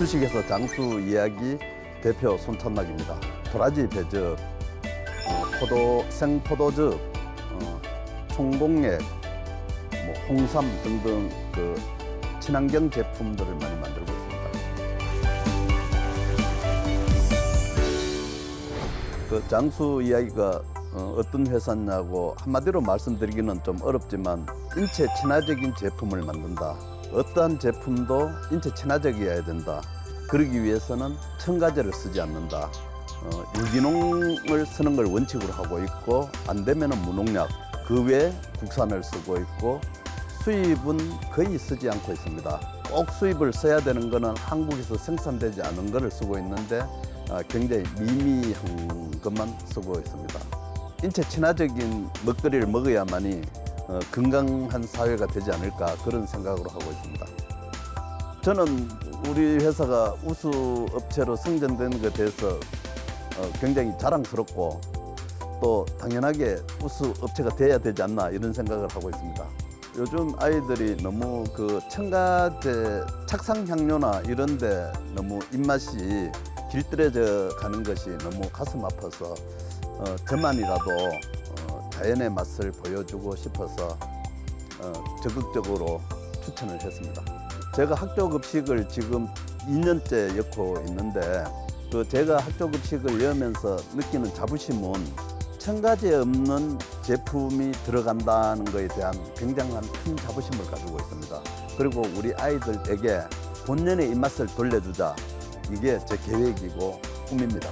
주식회사 장수 이야기 대표 손찬락입니다. 도라지 배즙, 어, 포도 생포도즙, 어, 총공액, 뭐 홍삼 등등 그 친환경 제품들을 많이 만들고 있습니다. 그 장수 이야기가 어, 어떤 회사냐고 한마디로 말씀드리기는 좀 어렵지만 인체 친화적인 제품을 만든다. 어떠한 제품도 인체 친화적이어야 된다. 그러기 위해서는 첨가제를 쓰지 않는다. 어, 유기농을 쓰는 걸 원칙으로 하고 있고 안 되면은 무농약 그 외에 국산을 쓰고 있고 수입은 거의 쓰지 않고 있습니다. 꼭 수입을 써야 되는 거는 한국에서 생산되지 않은 거를 쓰고 있는데 아, 굉장히 미미한 것만 쓰고 있습니다. 인체 친화적인 먹거리를 먹어야만이 어, 건강한 사회가 되지 않을까 그런 생각으로 하고 있습니다. 저는 우리 회사가 우수 업체로 승전된 것에 대해서 어, 굉장히 자랑스럽고 또 당연하게 우수 업체가 돼야 되지 않나 이런 생각을 하고 있습니다. 요즘 아이들이 너무 그 첨가제 착상 향료나 이런 데 너무 입맛이 길들여져 가는 것이 너무 가슴 아파서 어, 저만이라도 어, 자연의 맛을 보여주고 싶어서 어, 적극적으로 추천을 했습니다. 제가 학교 급식을 지금 2년째 엮고 있는데 그 제가 학교 급식을 여면서 느끼는 자부심은 첨가제 없는 제품이 들어간다는 것에 대한 굉장한 큰 자부심을 가지고 있습니다. 그리고 우리 아이들에게 본연의 입맛을 돌려주자. 이게 제 계획이고 꿈입니다.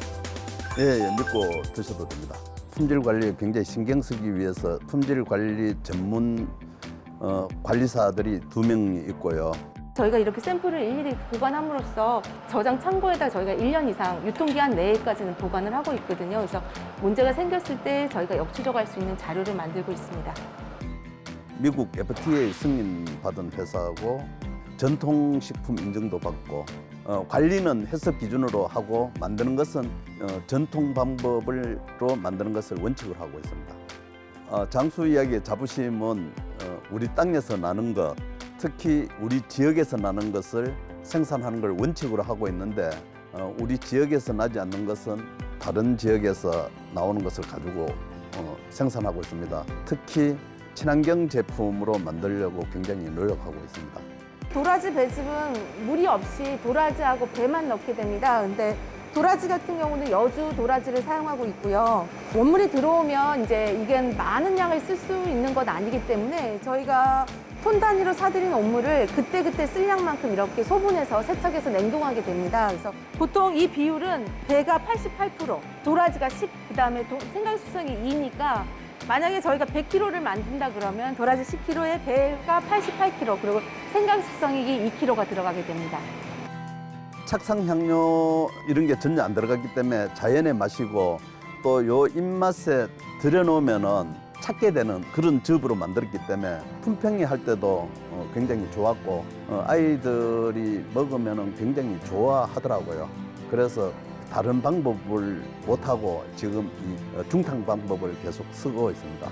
예, 예, 믿고 드셔도 됩니다. 품질 관리에 굉장히 신경 쓰기 위해서 품질 관리 전문 어, 관리사들이 두 명이 있고요. 저희가 이렇게 샘플을 일일이 보관함으로써 저장 창고에다 저희가 1년 이상 유통기한 내에까지는 보관을 하고 있거든요. 그래서 문제가 생겼을 때 저희가 역추적할 수 있는 자료를 만들고 있습니다. 미국 FTA 승인 받은 회사하고 전통식품 인증도 받고 어, 관리는 해썹 기준으로 하고 만드는 것은 어, 전통 방법으로 만드는 것을 원칙으로 하고 있습니다. 어, 장수 이야기의 자부심은 어, 우리 땅에서 나는 것, 특히 우리 지역에서 나는 것을 생산하는 걸 원칙으로 하고 있는데 어, 우리 지역에서 나지 않는 것은 다른 지역에서 나오는 것을 가지고 어, 생산하고 있습니다. 특히 친환경 제품으로 만들려고 굉장히 노력하고 있습니다. 도라지 배즙은 무리 없이 도라지하고 배만 넣게 됩니다. 근데 도라지 같은 경우는 여주 도라지를 사용하고 있고요. 원물이 들어오면 이제 이게 많은 양을 쓸 수 있는 건 아니기 때문에 저희가 톤 단위로 사들인 원물을 그때그때 쓸 양만큼 이렇게 소분해서 세척해서 냉동하게 됩니다. 그래서 보통 이 비율은 배가 88%, 도라지가 10, 그 다음에 생강수성이 2니까 만약에 저희가 100kg를 만든다 그러면 도라지 10kg에 배가 88kg, 그리고 생강수성액이 2kg가 들어가게 됩니다. 착상 향료 이런 게 전혀 안 들어갔기 때문에 자연의 맛이고 또 요 입맛에 들여놓으면은 찾게 되는 그런 즙으로 만들었기 때문에 품평이 할 때도 어, 굉장히 좋았고 어, 아이들이 먹으면은 굉장히 좋아하더라고요. 그래서 다른 방법을 못하고 지금 이 어, 중탕 방법을 계속 쓰고 있습니다.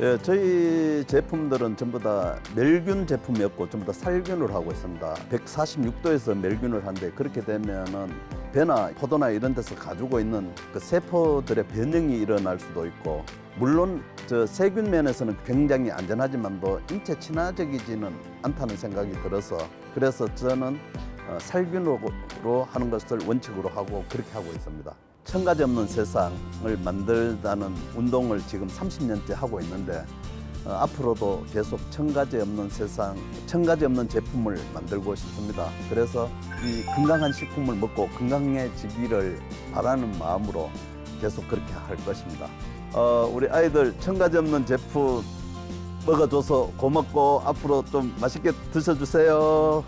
예, 저희 제품들은 전부 다 멸균 제품이었고 전부 다 살균을 하고 있습니다. 146도에서 멸균을 하는데 그렇게 되면은 배나 포도나 이런 데서 가지고 있는 그 세포들의 변형이 일어날 수도 있고 물론 저 세균 면에서는 굉장히 안전하지만도 인체 친화적이지는 않다는 생각이 들어서 그래서 저는 어, 살균으로 하는 것을 원칙으로 하고 그렇게 하고 있습니다. 첨가제 없는 세상을 만들다는 운동을 지금 30년째 하고 있는데 어, 앞으로도 계속 첨가제 없는 세상, 첨가제 없는 제품을 만들고 싶습니다. 그래서 이 건강한 식품을 먹고 건강해지기를 바라는 마음으로 계속 그렇게 할 것입니다. 어, 우리 아이들 첨가제 없는 제품 먹어줘서 고맙고 앞으로 좀 맛있게 드셔주세요.